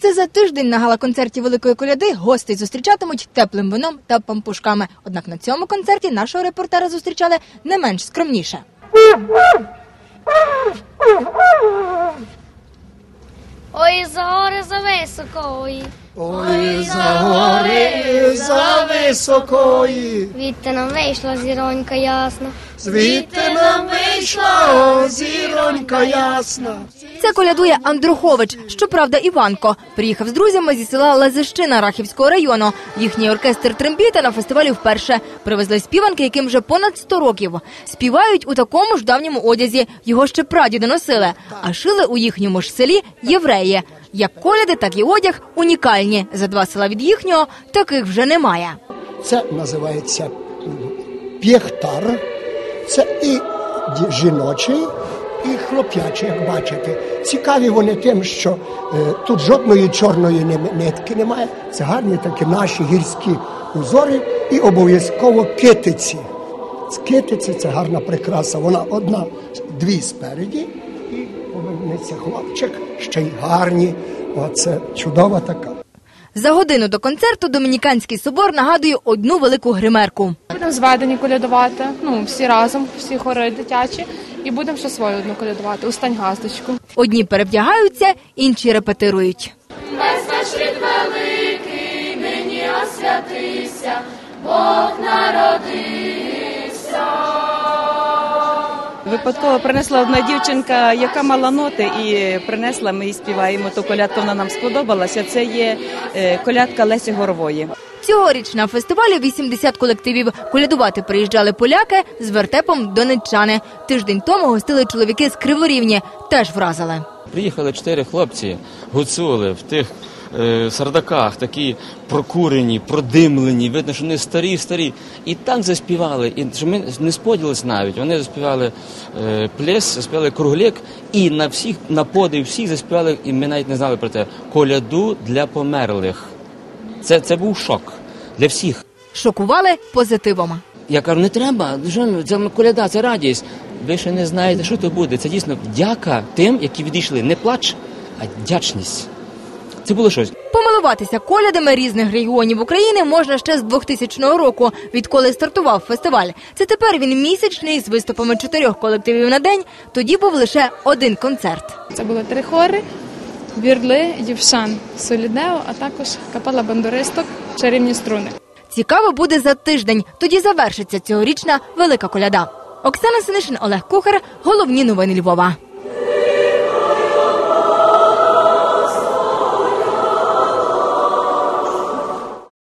Це за тиждень на гала-концерті Великої коляди гостей зустрічатимуть теплим вином та пампушками. Однак на цьому концерті нашого репортера зустрічали не менш скромніше. Ой, за гори за високо. Ой, за гори, за високої, відти нам вийшла зіронька ясна. звідти нам вийшла зіронька ясна. Це колядує Андрухович, щоправда, Іванко. Приїхав з друзями зі села Лазищина Рахівського району. Їхній оркестр трембіта на фестивалі вперше. Привезли співанки, яким вже понад 100 років. Співають у такому ж давньому одязі. Його ще прадіди носили. А шили у їхньому ж селі євреї. Як коляди, так і одяг унікальні. За два села від їхнього таких вже немає. Це називається пєхтар. Це і жіночий, і хлоп'ячий, як бачите. Цікаві вони тим, що е, тут жодної чорної нитки немає. Це гарні такі наші гірські узори і обов'язково китиці. Китиці це гарна прикраса. Вона одна, дві спереді, і повернеться хлопчик, ще й гарні. Оце чудова така. За годину до концерту Домініканський собор нагадує одну велику гримерку. Будемо зведені колядувати, ну всі разом, всі хори дитячі, і будемо ще свою одну колядувати. Устань газдочку. Одні перевдягаються, інші репетирують. Випадково принесла одна дівчинка, яка мала ноти, і принесла. Ми їй співаємо. ту колядку вона нам сподобалася. Це є е, колядка Лесі Горової. Цьогоріч на фестивалі 80 колективів. Колядувати приїжджали поляки з вертепом донеччани. Тиждень тому гостили чоловіки з Криворівні. Теж вразили. Приїхали чотири хлопці, гуцули в тих сардаках, такі прокурені, продимлені. Видно, що вони старі, старі. І так заспівали. І що ми не споділилися навіть. Вони заспівали е, плес, заспівали кругляк, і на всіх, на подив всіх заспівали, і ми навіть не знали про це. Коляду для померлих. Це, це був шок для всіх. Шокували позитивом. Я кажу, не треба, це коляда, це радість. Ви ще не знаєте, що то буде. Це дійсно дяка тим, які відійшли. Не плач, а вдячність. Це було щось. Помилуватися колядами різних регіонів України можна ще з 2000 року, відколи стартував фестиваль. Це тепер він місячний з виступами чотирьох колективів на день. Тоді був лише один концерт. Це були три хори: Вірли, Євшан, Солідео, а також капела бандуристок, чарівні струни. Цікаво буде за тиждень. Тоді завершиться цьогорічна велика коляда. Оксана Синишин, Олег Кухар. Головні новини Львова.